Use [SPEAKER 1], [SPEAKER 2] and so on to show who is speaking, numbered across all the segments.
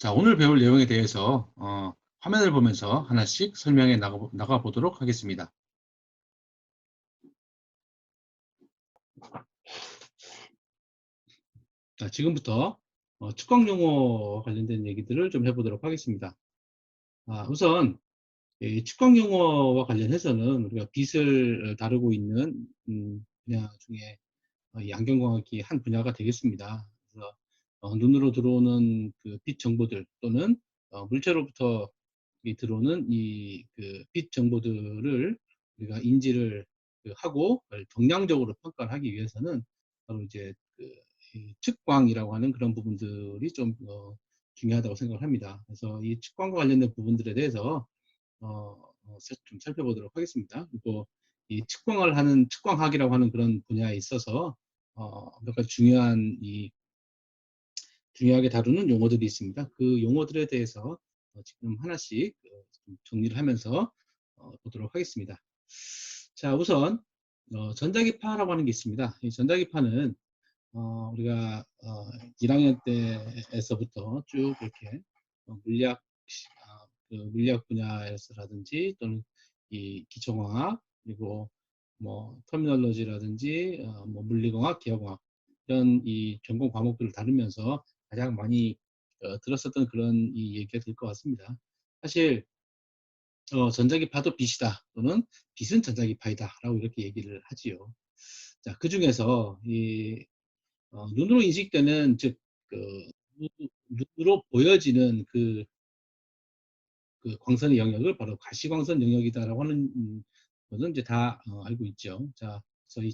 [SPEAKER 1] 자, 오늘 배울 내용에 대해서 어, 화면을 보면서 하나씩 설명해 나가, 나가 보도록 하겠습니다. 자, 지금부터 어, 측광 용어와 관련된 얘기들을 좀 해보도록 하겠습니다. 아, 우선 이 측광 용어와 관련해서는 우리가 빛을 다루고 있는 음, 분야 중에 어, 이 안경광학이 한 분야가 되겠습니다. 그래서 어, 눈으로 들어오는 그 빛 정보들 또는 어, 물체로부터 이 들어오는 이 그 빛 정보들을 우리가 인지를 그 하고 정량적으로 평가를 하기 위해서는 바로 이제 그이 측광이라고 하는 그런 부분들이 좀 어, 중요하다고 생각을 합니다. 그래서 이 측광과 관련된 부분들에 대해서 어, 어, 살- 좀 살펴보도록 하겠습니다. 그리고 이 측광을 하는 측광학이라고 하는 그런 분야에 있어서 어, 몇 가지 중요한 이 중요하게 다루는 용어들이 있습니다. 그 용어들에 대해서 어, 지금 하나씩 어, 좀 정리를 하면서 어, 보도록 하겠습니다. 자, 우선 어, 전자기파라고 하는 게 있습니다. 이 전자기파는 어, 우리가 어, 1학년 때에서부터 쭉 이렇게 어, 물리학 시- 아, 그 물리학 분야에서라든지 또는 이 기초공학 그리고 뭐 터미널로지라든지 어, 뭐 물리공학, 기하공학 이런 이 전공 과목들을 다루면서 가장 많이 어, 들었었던 그런 이 얘기가 될 것 같습니다. 사실 어, 전자기파도 빛이다 또는 빛은 전자기파이다 라고 이렇게 얘기를 하지요. 자, 그 중에서 이 어, 눈으로 인식되는 즉 그, 눈- 눈으로 보여지는 그, 그 광선의 영역을 바로 가시광선 영역이다라고 하는 음, 것은 이제 다 어, 알고 있죠. 자, 그래서 이,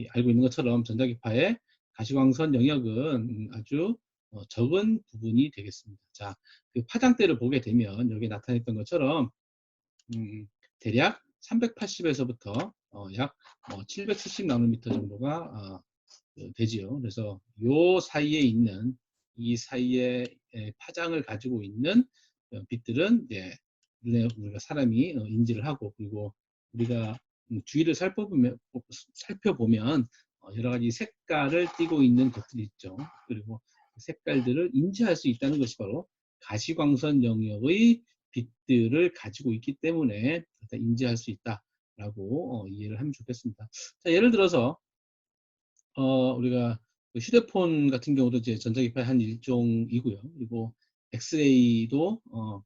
[SPEAKER 1] 이 알고 있는 것처럼 전자기파의 가시광선 영역은 음, 아주 어, 적은 부분이 되겠습니다. 자, 그 파장대를 보게 되면 여기에 나타냈던 것처럼 음, 대략 380에서부터 어, 약뭐 770 나노미터 정도가 어, 그 되지요. 그래서 요 사이에 있는 이 사이에 에, 파장을 가지고 있는 어, 빛들은 이제 우리가 사람이 어, 인지를 하고 그리고 우리가 음, 주위를 살펴보면 살펴보면 어, 여러 가지 색깔을 띠고 있는 것들이 있죠. 그리고 그 색깔들을 인지할 수 있다는 것이 바로 가시광선 영역의 빛들을 가지고 있기 때문에 인지할 수 있다라고 어, 이해를 하면 좋겠습니다. 자, 예를 들어서 어, 우리가 그 휴대폰 같은 경우도 이제 전자기파의 한 일종이고요. 그리고 엑스레이도 어,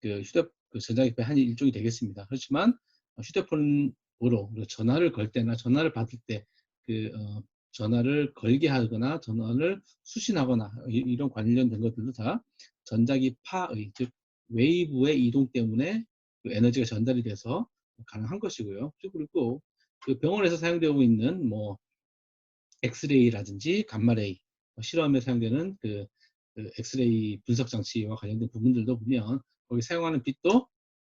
[SPEAKER 1] 그 휴대 그 전자기파의 한 일종이 되겠습니다. 그렇지만 어, 휴대폰으로 전화를 걸 때나 전화를 받을 때그 어, 전화를 걸게 하거나 전화를 수신하거나 이- 이런 관련된 것들도 다 전자기파의 즉 웨이브의 이동 때문에 그 에너지가 전달이 돼서 가능한 것이고요. 그리고 그 병원에서 사용되고 있는 뭐 엑스레이라든지 감마레이 어, 실험에 사용되는 그, 그 엑스레이 분석 장치와 관련된 부분들도 보면 거기 사용하는 빛도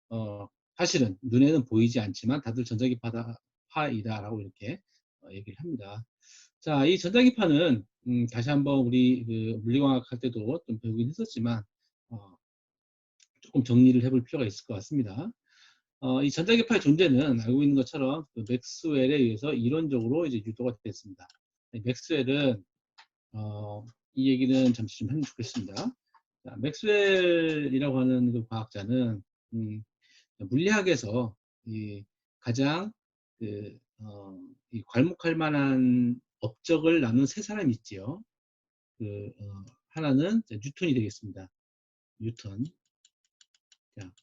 [SPEAKER 1] 어, 사실은 눈에는 보이지 않지만 다들 전자기파이다라고 이렇게 어, 얘기를 합니다. 자, 이 전자기파는 음, 다시 한번 우리 그 물리광학 할 때도 좀 배우긴 했었지만 어, 조금 정리를 해볼 필요가 있을 것 같습니다. 어, 이 전자기파의 존재는 알고 있는 것처럼 그 맥스웰에 의해서 이론적으로 이제 유도가 됐습니다. 이 맥스웰은 어, 이 얘기는 잠시 좀 하면 좋겠습니다. 자, 맥스웰이라고 하는 그 과학자는 음, 물리학에서 이 가장 그, 어, 이 괄목할 만한 업적을 나눈 세 사람이 있지요. 그 어, 하나는 뉴턴이 되겠습니다. 뉴턴. 자,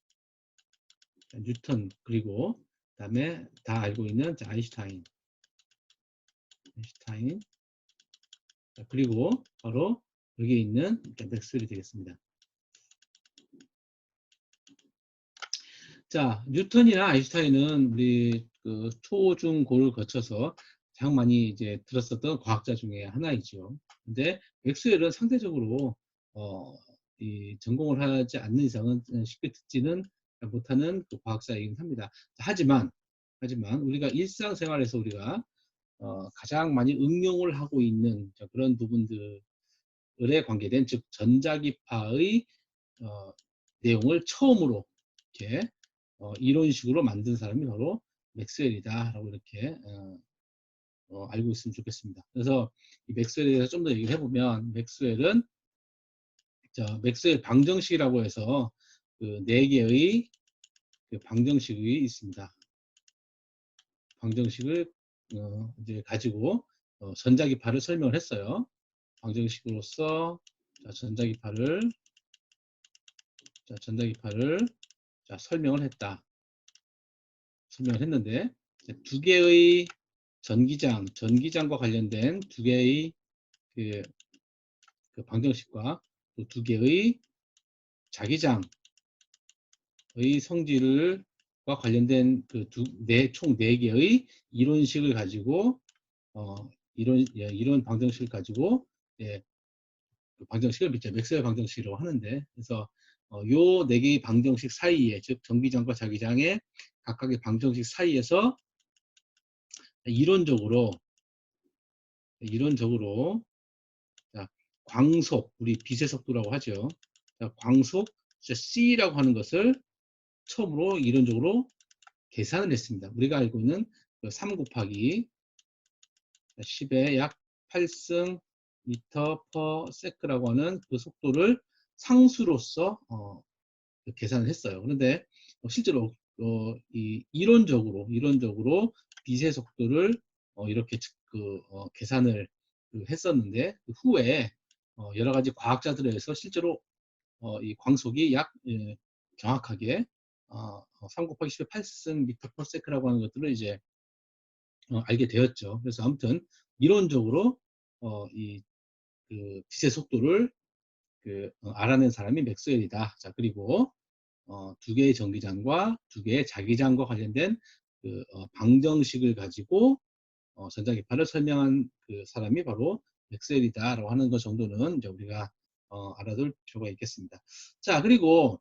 [SPEAKER 1] 자, 뉴턴 그리고 그다음에 다 알고 있는 자, 아인슈타인. 아인슈타인. 자, 그리고 바로 여기에 있는 자, 맥스웰이 되겠습니다. 자, 뉴턴이나 아인슈타인은 우리 그 초, 중, 고를 거쳐서 가장 많이 이제 들었었던 과학자 중에 하나이죠. 근데 맥스웰은 상대적으로 어, 이 전공을 하지 않는 이상은 쉽게 듣지는 못하는 그 과학자이긴 합니다. 하지만 하지만 우리가 일상생활에서 우리가 어, 가장 많이 응용을 하고 있는 자, 그런 부분들에 관계된 즉 전자기파의 어, 내용을 처음으로 이렇게 어, 이론식으로 만든 사람이 바로 맥스웰이다라고 이렇게 어, 어, 알고 있으면 좋겠습니다. 그래서 이 맥스웰에 대해서 좀 더 얘기를 해보면 맥스웰은 자, 맥스웰 방정식이라고 해서 그 네 개의 그 방정식이 있습니다. 방정식을 어, 이제 가지고 어, 전자기파를 설명을 했어요. 방정식으로서 자, 전자기파를 자, 전자기파를 자, 설명을 했다. 설명을 했는데 두 개의 전기장, 전기장과 관련된 두 개의 그, 그 방정식과 또 두 개의 자기장의 성질과 관련된 그두네총 네 개의 이론식을 가지고 어 이론 예, 이론 방정식을 가지고 예, 그 방정식을 이제 맥스웰 방정식이라고 하는데 그래서 어, 요네 개의 방정식 사이에 즉 전기장과 자기장의 각각의 방정식 사이에서 이론적으로 이론적으로 자, 광속 우리 빛의 속도라고 하죠. 자, 광속 C라고 하는 것을 처음으로 이론적으로 계산을 했습니다. 우리가 알고 있는 3그 곱하기 10의 약 8승 미터 퍼 세크라고 하는 그 속도를 상수로서 어, 계산을 했어요. 그런데 실제로 어, 이 이론적으로 이론적으로 빛의 속도를 어, 이렇게 그 어, 계산을 그 했었는데 그 후에 어, 여러 가지 과학자들에 의해서 실제로 어, 이 광속이 약 예, 정확하게 어, 3 곱하기 10의 8승 미터 퍼 세크라고 하는 것들을 이제 어, 알게 되었죠. 그래서 아무튼 이론적으로 어, 이 그 빛의 속도를 그 어, 알아낸 사람이 맥스웰이다. 자 그리고 어, 두 개의 전기장과 두 개의 자기장과 관련된 그 어, 방정식을 가지고 어, 전자기파를 설명한 그 사람이 바로 맥스웰이다라고 하는 것 정도는 이제 우리가 어, 알아둘 필요가 있겠습니다. 자 그리고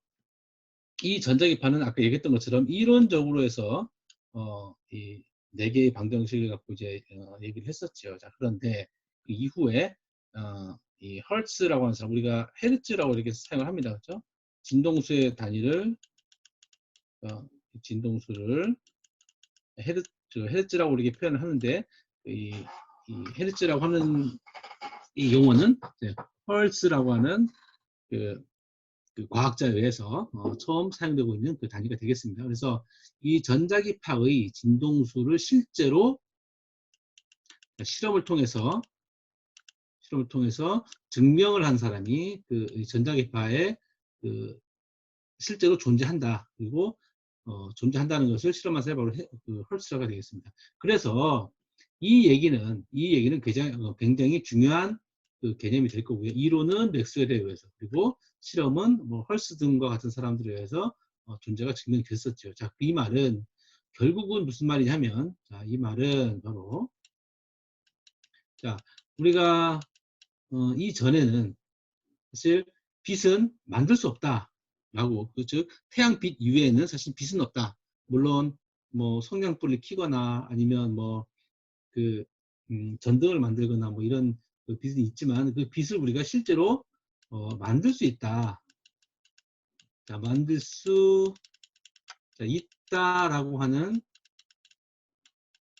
[SPEAKER 1] 이 전자기파는 아까 얘기했던 것처럼 이론적으로 해서 어, 이 네 개의 방정식을 갖고 이제 어, 얘기를 했었죠. 자 그런데 그 이후에 어, 이 헐츠라고 하는 사람 우리가 헤르츠라고 이렇게 사용을 합니다. 그렇죠? 진동수의 단위를 어, 진동수를 헤르, 헤르츠라고 이렇게 표현을 하는데 이, 이 헤르츠라고 하는 이 용어는 헐츠라고 하는 그, 그 과학자에 의해서 어, 처음 사용되고 있는 그 단위가 되겠습니다. 그래서 이 전자기파의 진동수를 실제로 실험을 통해서 실험을 통해서 증명을 한 사람이 그 전자기파의 그 실제로 존재한다. 그리고 어, 존재한다는 것을 실험한 사람이 바로 그 헐스라가 되겠습니다. 그래서 이 얘기는 이 얘기는 굉장히, 어, 굉장히 중요한 그 개념이 될 거고요. 이론은 맥스웰에 의해서 그리고 실험은 뭐 헐스 등과 같은 사람들에 의해서 어, 존재가 증명됐었죠. 자, 이 말은 결국은 무슨 말이냐면 자, 이 말은 바로 자, 우리가 어, 이 전에는 사실 빛은 만들 수 없다라고 그즉 태양빛 이외에는 사실 빛은 없다. 물론 뭐 성냥불을 켜거나 아니면 뭐그 음, 전등을 만들거나 뭐 이런 그 빛이 있지만 그 빛을 우리가 실제로 어, 만들 수 있다. 자, 만들 수 자, 있다라고 하는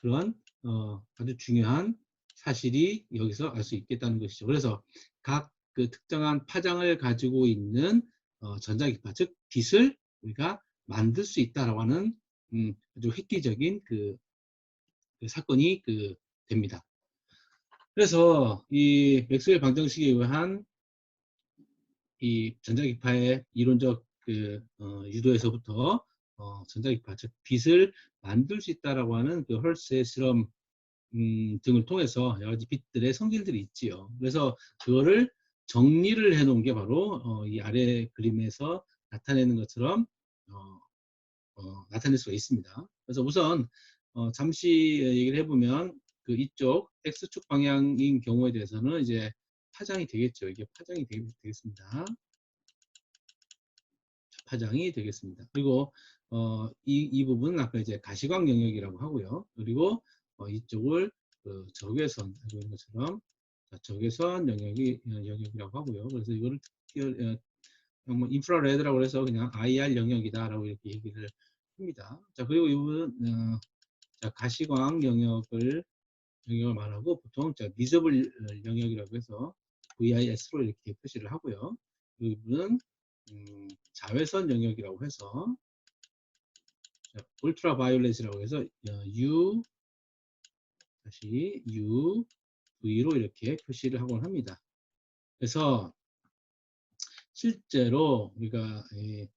[SPEAKER 1] 그런 어, 아주 중요한 사실이 여기서 알 수 있겠다는 것이죠. 그래서 각 그 특정한 파장을 가지고 있는 어, 전자기파, 즉 빛을 우리가 만들 수 있다라고 하는 음, 아주 획기적인 그, 그 사건이 그 됩니다. 그래서 이 맥스웰 방정식에 의한 이 전자기파의 이론적 그 어, 유도에서부터 어, 전자기파, 즉 빛을 만들 수 있다라고 하는 그 헐스의 실험 음, 등을 통해서 여러 가지 빛들의 성질들이 있지요. 그래서 그거를 정리를 해 놓은 게 바로 어, 이 아래 그림에서 나타내는 것처럼 어, 어, 나타낼 수가 있습니다. 그래서 우선 어, 잠시 얘기를 해보면 그 이쪽 X축 방향인 경우에 대해서는 이제 파장이 되겠죠. 이게 파장이 되, 겠습니다 파장이 되겠습니다. 그리고 어, 이, 이 부분은 아까 이제 가시광 영역이라고 하고요. 그리고 어, 이쪽을 그 적외선 알고 있는 것처럼 적외선 영역이 어, 영역이라고 하고요. 그래서 이거를 어, 뭐 인프라레드라고 해서 그냥 IR 영역이다라고 이렇게 얘기를 합니다. 자 그리고 이 부분은 어, 자, 가시광 영역을 영역을 말하고 보통 자 미저블 영역이라고 해서 VIS로 이렇게 표시를 하고요. 이 부분은 음, 자외선 영역이라고 해서 울트라 바이올렛이라고 해서 어, U 다시 UV로 이렇게 표시를 하곤 합니다. 그래서 실제로 우리가 이,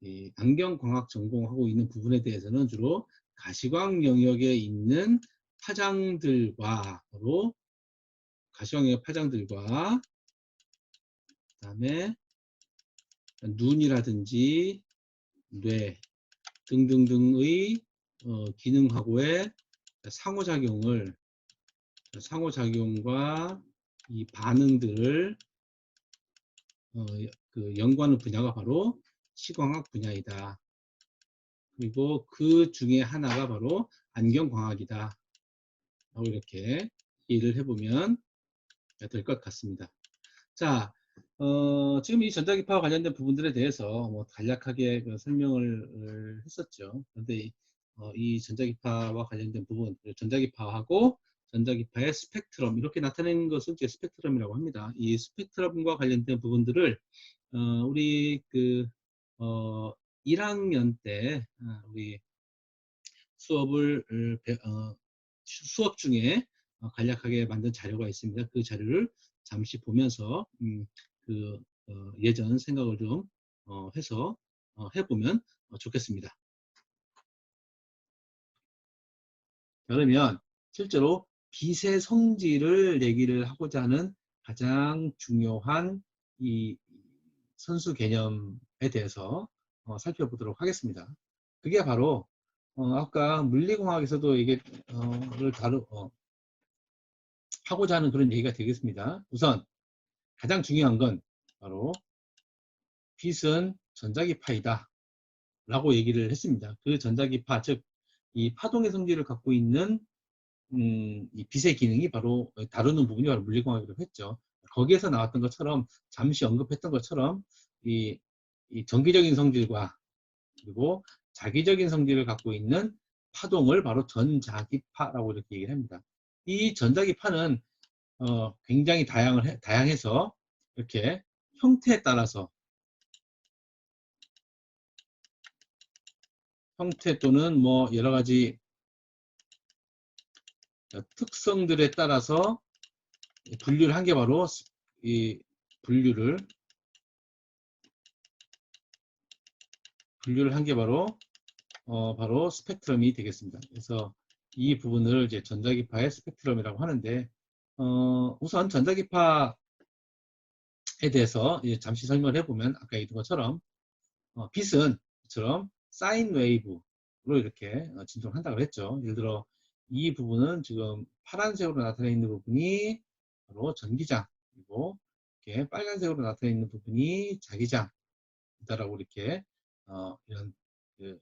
[SPEAKER 1] 이 안경광학 전공하고 있는 부분에 대해서는 주로 가시광 영역에 있는 파장들과 바로 가시광 영역 파장들과 그다음에 눈이라든지 뇌 등등등의 어, 기능하고의 상호작용을 상호작용과 이 반응들을 어, 그 연구하는 분야가 바로 시광학 분야이다. 그리고 그 중에 하나가 바로 안경광학이다. 라고 이렇게 이해를 해보면 될 것 같습니다. 자, 어, 지금 이 전자기파와 관련된 부분들에 대해서 뭐 간략하게 그 설명을 했었죠. 그런데 어, 이 전자기파와 관련된 부분, 전자기파하고 전자기파의 스펙트럼 이렇게 나타내는 것을 이제 스펙트럼이라고 합니다. 이 스펙트럼과 관련된 부분들을 어, 우리 그 어, 1학년 때 어, 우리 수업을 어, 수업 중에 어, 간략하게 만든 자료가 있습니다. 그 자료를 잠시 보면서 음, 그 어, 예전 생각을 좀 어, 해서 어, 해보면 좋겠습니다. 그러면 실제로 빛의 성질을 얘기를 하고자 하는 가장 중요한 이 선수 개념에 대해서 어, 살펴보도록 하겠습니다. 그게 바로 어, 아까 물리공학에서도 이게 어,를 다루 어, 하고자 하는 그런 얘기가 되겠습니다. 우선 가장 중요한 건 바로 빛은 전자기파이다 라고 얘기를 했습니다. 그 전자기파 즉 이 파동의 성질을 갖고 있는 음, 이 빛의 기능이 바로 다루는 부분이 바로 물리공학이라고 했죠. 거기에서 나왔던 것처럼 잠시 언급했던 것처럼 이, 이 정기적인 성질과 그리고 자기적인 성질을 갖고 있는 파동을 바로 전자기파라고 이렇게 얘기를 합니다. 이 전자기파는 어, 굉장히 다양을 해, 다양해서 이렇게 형태에 따라서 형태 또는 뭐 여러 가지 특성들에 따라서 분류를 한 게 바로 이 분류를 분류를 한 게 바로 어 바로 스펙트럼이 되겠습니다. 그래서 이 부분을 이제 전자기파의 스펙트럼이라고 하는데 어 우선 전자기파에 대해서 잠시 설명을 해보면 아까 얘기했던 것처럼 어 빛은 처럼 사인 웨이브로 이렇게 어, 진동한다고 했죠. 예를 들어 이 부분은 지금 파란색으로 나타나 있는 부분이 바로 전기장 그리고 이렇게 빨간색으로 나타나 있는 부분이 자기장이다라고 이렇게 어, 이런 그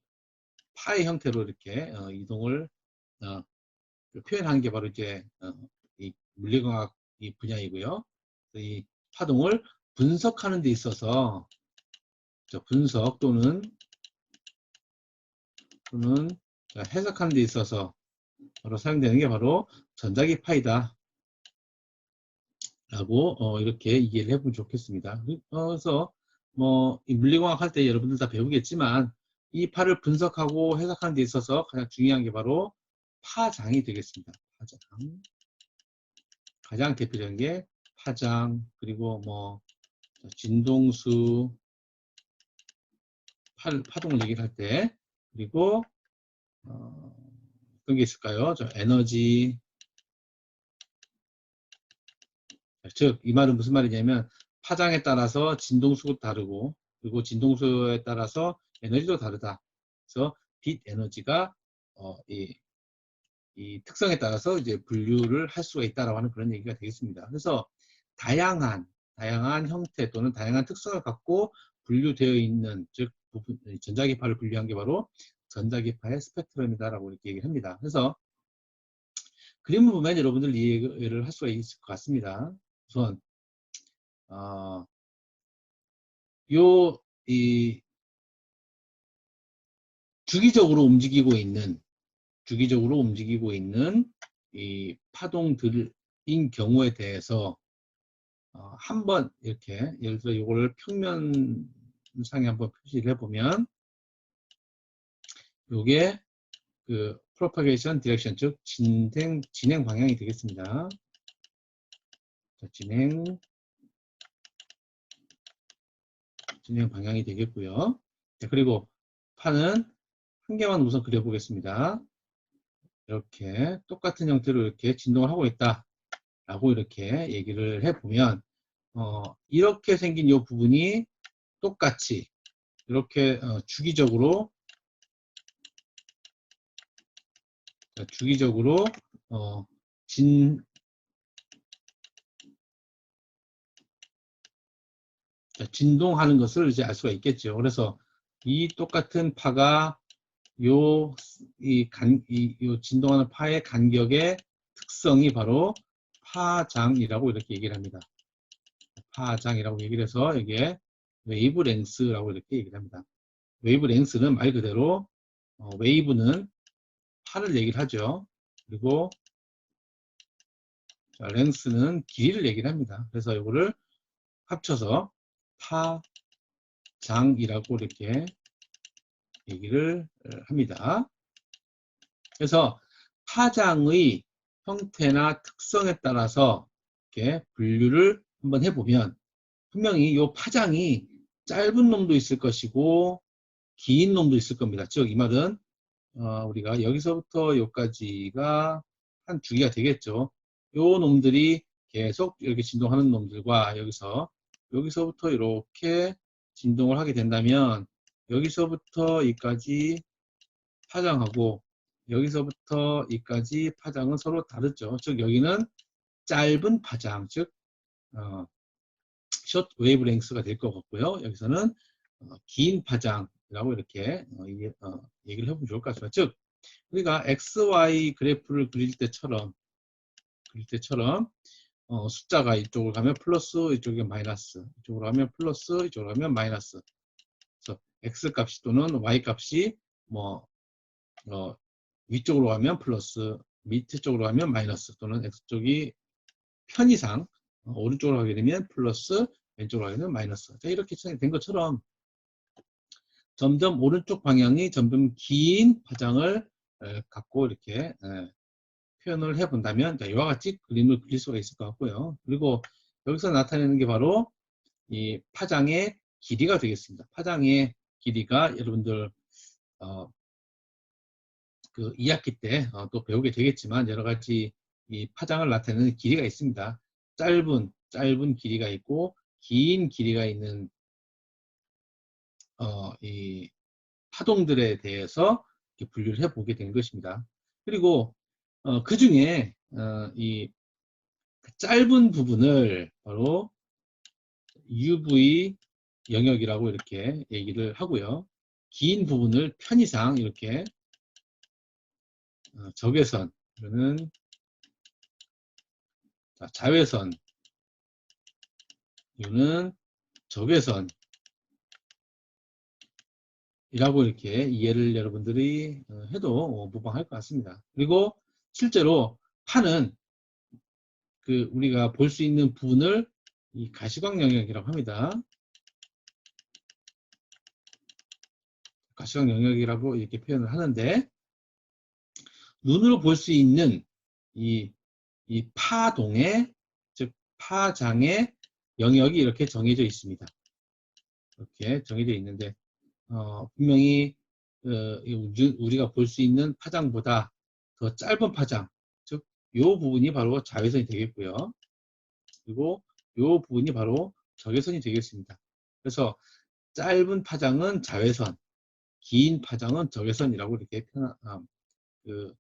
[SPEAKER 1] 파의 형태로 이렇게 어, 이동을 어, 그 표현한 게 바로 이제 어, 이 물리공학 이 분야이고요. 이 파동을 분석하는 데 있어서 분석 또는 또는 해석하는 데 있어서 바로 사용되는 게 바로 전자기 파이다. 라고 어, 이렇게 이해를 해보면 좋겠습니다. 어, 그래서 뭐 물리공학 할 때 여러분들 다 배우겠지만 이 파를 분석하고 해석하는 데 있어서 가장 중요한 게 바로 파장이 되겠습니다. 파장. 가장 대표적인 게 파장 그리고 뭐 진동수 파, 파동을 얘기를 할 때 그리고 어, 어떤 게 있을까요? 저 에너지 즉 이 말은 무슨 말이냐면 파장에 따라서 진동수도 다르고 그리고 진동수에 따라서 에너지도 다르다. 그래서 빛 에너지가 어, 이, 이 특성에 따라서 이제 분류를 할 수가 있다라고 하는 그런 얘기가 되겠습니다. 그래서 다양한 다양한 형태 또는 다양한 특성을 갖고 분류되어 있는 즉 전자기파를 분류한 게 바로 전자기파의 스펙트럼이다라고 이렇게 얘기를 합니다. 그래서 그림을 보면 여러분들 이해를 할 수가 있을 것 같습니다. 우선 어, 요, 이, 주기적으로 움직이고 있는, 주기적으로 움직이고 있는 이 파동들인 경우에 대해서, 어, 한번 이렇게 예를 들어 이거를 평면상에 한번 표시를 해보면 요게 그 propagation direction 즉 진행 진행 방향이 되겠습니다. 자, 진행 진행 방향이 되겠고요. 자, 그리고 판은 한 개만 우선 그려보겠습니다. 이렇게 똑같은 형태로 이렇게 진동을 하고 있다. 라고 이렇게 얘기를 해보면 어, 이렇게 생긴 이 부분이 똑같이 이렇게 어, 주기적으로 주기적으로 어, 진 진동하는 것을 이제 알 수가 있겠죠. 그래서 이 똑같은 파가 요, 이 간, 이, 요 진동하는 파의 간격의 특성이 바로 파장이라고 이렇게 얘기를 합니다. 파장이라고 얘기를 해서 이게 웨이브 랭스라고 이렇게 얘기를 합니다. 웨이브 랭스는 말 그대로 어, 웨이브는 파를 얘기를 하죠. 그리고 자, 랭스는 길이를 얘기를 합니다. 그래서 이거를 합쳐서 파장이라고 이렇게 얘기를 합니다. 그래서 파장의 형태나 특성에 따라서 이렇게 분류를 한번 해보면 분명히 이 파장이 짧은 놈도 있을 것이고 긴 놈도 있을 겁니다. 즉 이 말은 어, 우리가 여기서부터 여기까지가 한두 개가 되겠죠. 요 놈들이 계속 이렇게 진동하는 놈들과 여기서 여기서부터 이렇게 진동을 하게 된다면 여기서부터 이까지 파장하고 여기서부터 이까지 파장은 서로 다르죠. 즉 여기는 짧은 파장, 즉 어, 숏 웨이브 랭스가 될 것 같고요. 여기서는 어, 긴 파장이 라고 이렇게 어, 이게, 어, 얘기를 해보면 좋을 것 같습니다. 즉 우리가 XY 그래프를 그릴 때처럼 그릴 때처럼 어, 숫자가 이쪽으로 가면 플러스, 이쪽에 마이너스, 이쪽으로 가면 플러스, 이쪽으로 가면 마이너스. 그래서 x 값이 또는 y 값이 뭐 어, 위쪽으로 가면 플러스, 밑에 쪽으로 가면 마이너스 또는 x 쪽이 편이상 어, 오른쪽으로 가게 되면 플러스, 왼쪽으로 가게 되면 마이너스. 자, 이렇게 된 것처럼 점점 오른쪽 방향이 점점 긴 파장을 에, 갖고 이렇게 에, 표현을 해 본다면 자, 이와 같이 그림을 그릴 수가 있을 것 같고요. 그리고 여기서 나타내는 게 바로 이 파장의 길이가 되겠습니다. 파장의 길이가 여러분들 어, 그 2학기 때또 어, 배우게 되겠지만 여러 가지 이 파장을 나타내는 길이가 있습니다. 짧은 짧은 길이가 있고 긴 길이가 있는 어, 이 파동들에 대해서 분류를 해 보게 된 것입니다. 그리고 어, 그 중에 어, 이 짧은 부분을 바로 UV 영역이라고 이렇게 얘기를 하고요. 긴 부분을 편의상 이렇게 어, 적외선 자, 자외선 이거는 적외선 이라고 이렇게 이해를 여러분들이 어, 해도 무방할 것 같습니다. 그리고 실제로 판은 그 우리가 볼 수 있는 부분을 이 가시광 영역이라고 합니다. 가시광 영역이라고 이렇게 표현을 하는데 눈으로 볼 수 있는 이, 이 파동의 즉 파장의 영역이 이렇게 정해져 있습니다. 이렇게 정해져 있는데 어, 분명히 어, 우리가 볼 수 있는 파장보다 더 짧은 파장, 즉, 요 부분이 바로 자외선이 되겠고요. 그리고 요 부분이 바로 적외선이 되겠습니다. 그래서 짧은 파장은 자외선, 긴 파장은 적외선이라고 이렇게 편, 아, 그,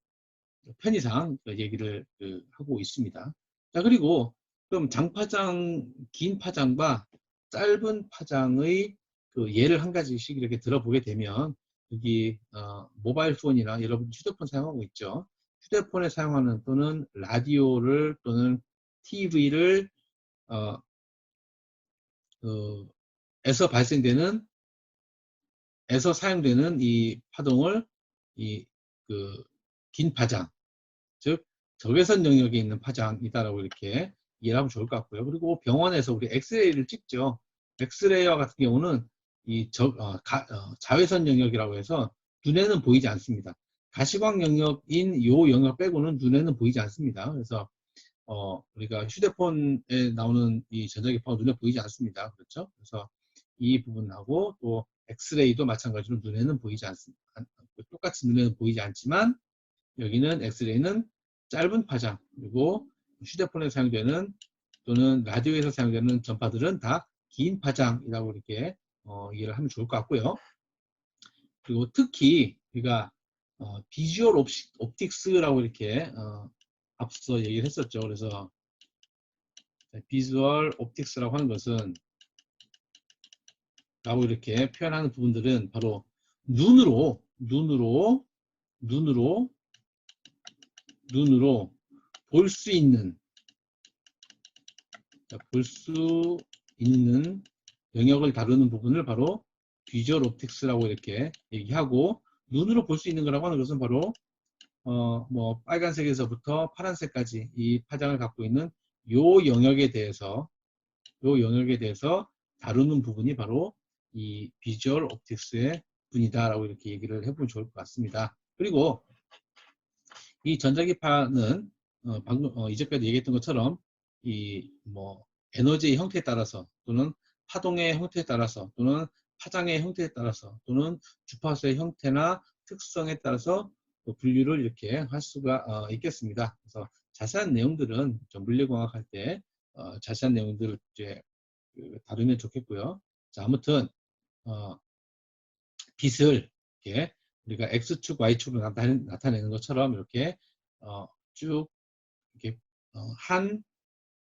[SPEAKER 1] 편의상 그 얘기를 그 하고 있습니다. 자, 그리고 그럼 장파장, 긴 파장과 짧은 파장의 그 예를 한 가지씩 이렇게 들어보게 되면 여기 어, 모바일 폰이나 여러분 휴대폰 사용하고 있죠. 휴대폰에 사용하는 또는 라디오를 또는 TV를 어, 그, 에서 발생되는 에서 사용되는 이 파동을 이 그 긴 파장 즉 적외선 영역에 있는 파장이다라고 이렇게 이해하면 좋을 것 같고요. 그리고 병원에서 우리 엑스레이를 찍죠. 엑스레이와 같은 경우는 이 저, 어, 가- 어, 자외선 영역이라고 해서 눈에는 보이지 않습니다. 가시광 영역인 요 영역 빼고는 눈에는 보이지 않습니다. 그래서 어, 우리가 휴대폰에 나오는 이 전자기파가 눈에 보이지 않습니다. 그렇죠? 그래서 이 부분하고 또 엑스레이도 마찬가지로 눈에는 보이지 않습니다. 똑같이 눈에는 보이지 않지만 여기는 엑스레이는 짧은 파장 그리고 휴대폰에 사용되는 또는 라디오에서 사용되는 전파들은 다 긴 파장이라고 이렇게 어, 이해를 하면 좋을 것 같고요. 그리고 특히 우리가 어, 비주얼 옵시, 옵틱스라고 이렇게 어, 앞서 얘기를 했었죠. 그래서 비주얼 옵틱스라고 하는 것은 라고 이렇게 표현하는 부분들은 바로 눈으로 눈으로 눈으로 눈으로 볼 수 있는 볼 수 있는 영역을 다루는 부분을 바로 비주얼 옵틱스라고 이렇게 얘기하고 눈으로 볼 수 있는 거라고 하는 것은 바로 어 뭐 빨간색에서부터 파란색까지 이 파장을 갖고 있는 요 영역에 대해서 요 영역에 대해서 다루는 부분이 바로 이 비주얼 옵틱스의 분이다라고 이렇게 얘기를 해보면 좋을 것 같습니다. 그리고 이 전자기파는 어, 방금 어, 이제까지 얘기했던 것처럼 이 뭐 에너지의 형태에 따라서 또는 파동의 형태에 따라서 또는 파장의 형태에 따라서 또는 주파수의 형태나 특성에 따라서 또 분류를 이렇게 할 수가 어, 있겠습니다. 그래서 자세한 내용들은 좀 물리공학 할때 어, 자세한 내용들을 이제 그 다루면 좋겠고요. 자 아무튼 어, 빛을 이렇게 우리가 x축, y축으로 나타내는, 나타내는 것처럼 이렇게 어, 쭉 이렇게 어, 한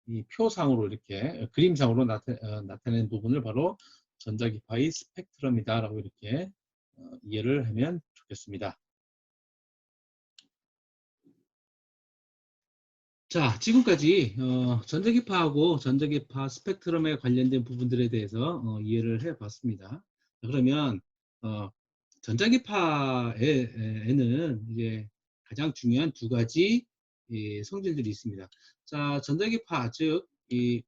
[SPEAKER 1] 이 표상으로 이렇게 그림상으로 나타, 어, 나타내는 부분을 바로 전자기파의 스펙트럼이다 라고 이렇게 어, 이해를 하면 좋겠습니다. 자, 지금까지 어, 전자기파하고 전자기파 스펙트럼에 관련된 부분들에 대해서 어, 이해를 해 봤습니다. 그러면 어, 전자기파에는 이제 가장 중요한 두 가지 이 성질들이 있습니다. 자, 전자기파 즉 이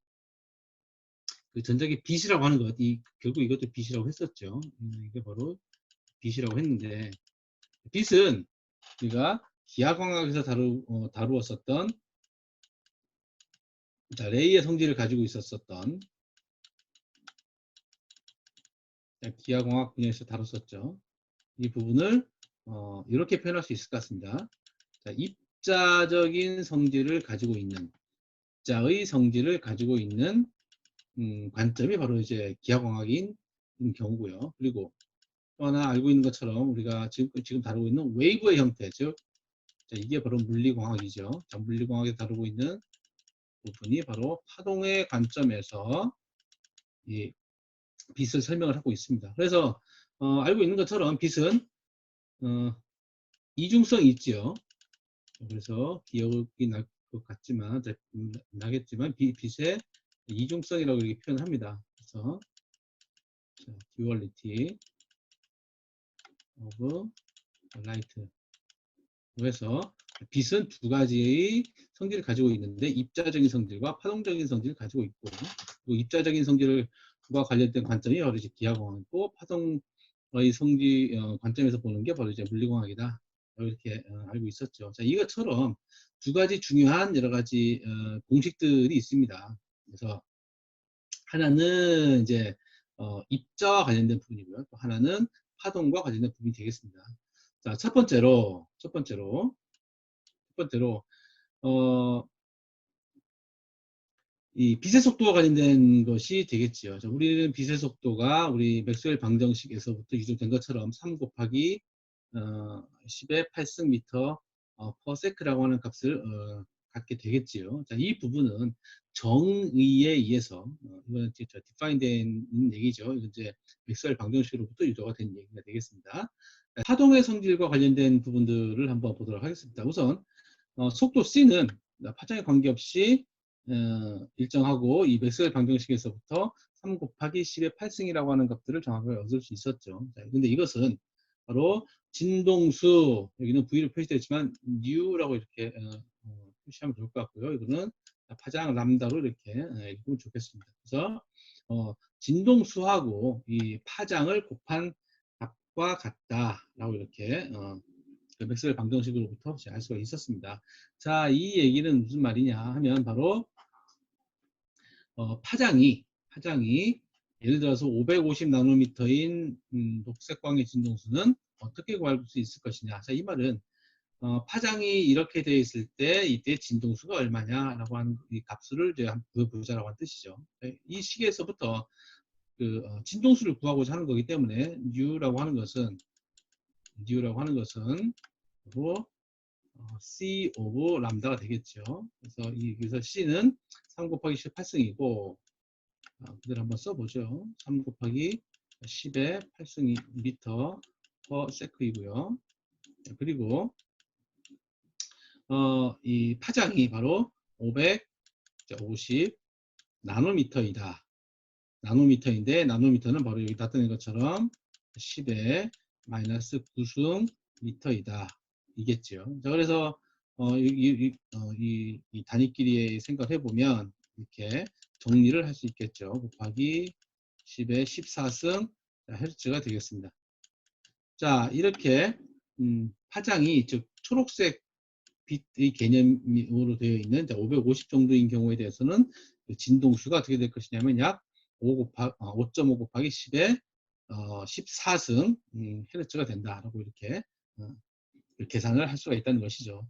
[SPEAKER 1] 그 전자기 빛이라고 하는 것, 이 결국 이것도 빛이라고 했었죠. 음, 이게 바로 빛이라고 했는데 빛은 우리가 기하광학에서 다루, 어, 다루었었던 자, 레이의 성질을 가지고 있었었던 기하공학 분야에서 다뤘었죠. 이 부분을 어, 이렇게 표현할 수 있을 것 같습니다. 자, 입자적인 성질을 가지고 있는 입자의 성질을 가지고 있는 음, 관점이 바로 이제 기하공학인 경우고요. 그리고 또 하나 알고 있는 것처럼 우리가 지금, 지금 다루고 있는 웨이브의 형태, 즉 자, 이게 바로 물리공학이죠. 자, 물리공학에 다루고 있는 부분이 바로 파동의 관점에서 이 빛을 설명을 하고 있습니다. 그래서 어, 알고 있는 것처럼 빛은 어, 이중성이 있죠. 그래서 기억이 날 것 같지만 음, 나겠지만 빛, 빛의 이중성이라고 이렇게 표현을 합니다. 그래서 자, duality of light 그래서 빛은 두 가지의 성질을 가지고 있는데 입자적인 성질과 파동적인 성질을 가지고 있고 그 입자적인 성질과 관련된 관점이 바로 이제 기하공학이고 파동의 성질 어, 관점에서 보는 게 바로 이제 물리공학이다 이렇게 어, 알고 있었죠. 자 이것처럼 두 가지 중요한 여러 가지 어, 공식들이 있습니다. 그래서 하나는 이제 어, 입자와 관련된 부분이고요. 또 하나는 파동과 관련된 부분이 되겠습니다. 자, 첫 번째로, 첫 번째로, 첫 번째로, 어, 이 빛의 속도와 관련된 것이 되겠지요. 자, 우리는 빛의 속도가 우리 맥스웰 방정식에서부터 유도된 것처럼 3 곱하기 어, 10의 8승 미터 어, 퍼세크라고 하는 값을 어, 갖게 되겠지요. 자, 이 부분은 정의에 의해서 어, 이거는 진짜 디파인된 얘기죠. 이제 맥스웰 방정식으로부터 유도가 된 얘기가 되겠습니다. 파동의 성질과 관련된 부분들을 한번 보도록 하겠습니다. 우선 어, 속도 c는 파장에 관계없이 어, 일정하고 이 맥스웰 방정식에서부터 3 곱하기 10의 8승이라고 하는 값들을 정확하게 얻을 수 있었죠. 자, 근데 이것은 바로 진동수 여기는 V로 표시되어 있지만 U라고 이렇게 어, 어, 표시하면 좋을 것 같고요. 이거는 파장 람다로 이렇게 어, 읽으면 좋겠습니다. 그래서 어, 진동수하고 이 파장을 곱한 값과 같다라고 이렇게 어, 그 맥스웰 방정식으로부터 알 수가 있었습니다. 자, 이 얘기는 무슨 말이냐 하면 바로 어, 파장이 파장이 예를 들어서 550 나노미터인 음, 녹색광의 진동수는 어떻게 구할 수 있을 것이냐. 자, 이 말은 어, 파장이 이렇게 되어 있을 때 이때 진동수가 얼마냐라고 하는 이 값을 이제 한번 보여보자라고 하는 뜻이죠. 네, 이 시기에서부터 그 어, 진동수를 구하고자 하는 거기 때문에 U라고 하는 것은 U라고 하는 것은 바로 어, C 오브 람다가 되겠죠. 그래서 이 그래서 C는 3 곱하기 18승이고 어, 그대로 한번 써보죠. 3 곱하기 10의 8승이 미터 퍼 세크이고요. 그리고 어, 이 파장이 바로 550 나노미터이다. 나노미터인데 나노미터는 바로 여기 나타낸 것처럼 10의 마이너스 9승 미터이다. 이겠죠. 자, 그래서 어, 이, 이, 어, 이, 이 단위끼리의 생각을 해보면 이렇게 정리를 할 수 있겠죠. 곱하기 10의 14승 헤르츠가 되겠습니다. 자, 이렇게 음, 파장이 즉 초록색 빛의 개념으로 되어 있는 550 정도인 경우에 대해서는 그 진동수가 어떻게 될 것이냐면 약 5 곱하, 5.5 곱하기 10의 어, 14승 음, 헤르츠가 된다라고 이렇게 어, 계산을 할 수가 있다는 것이죠.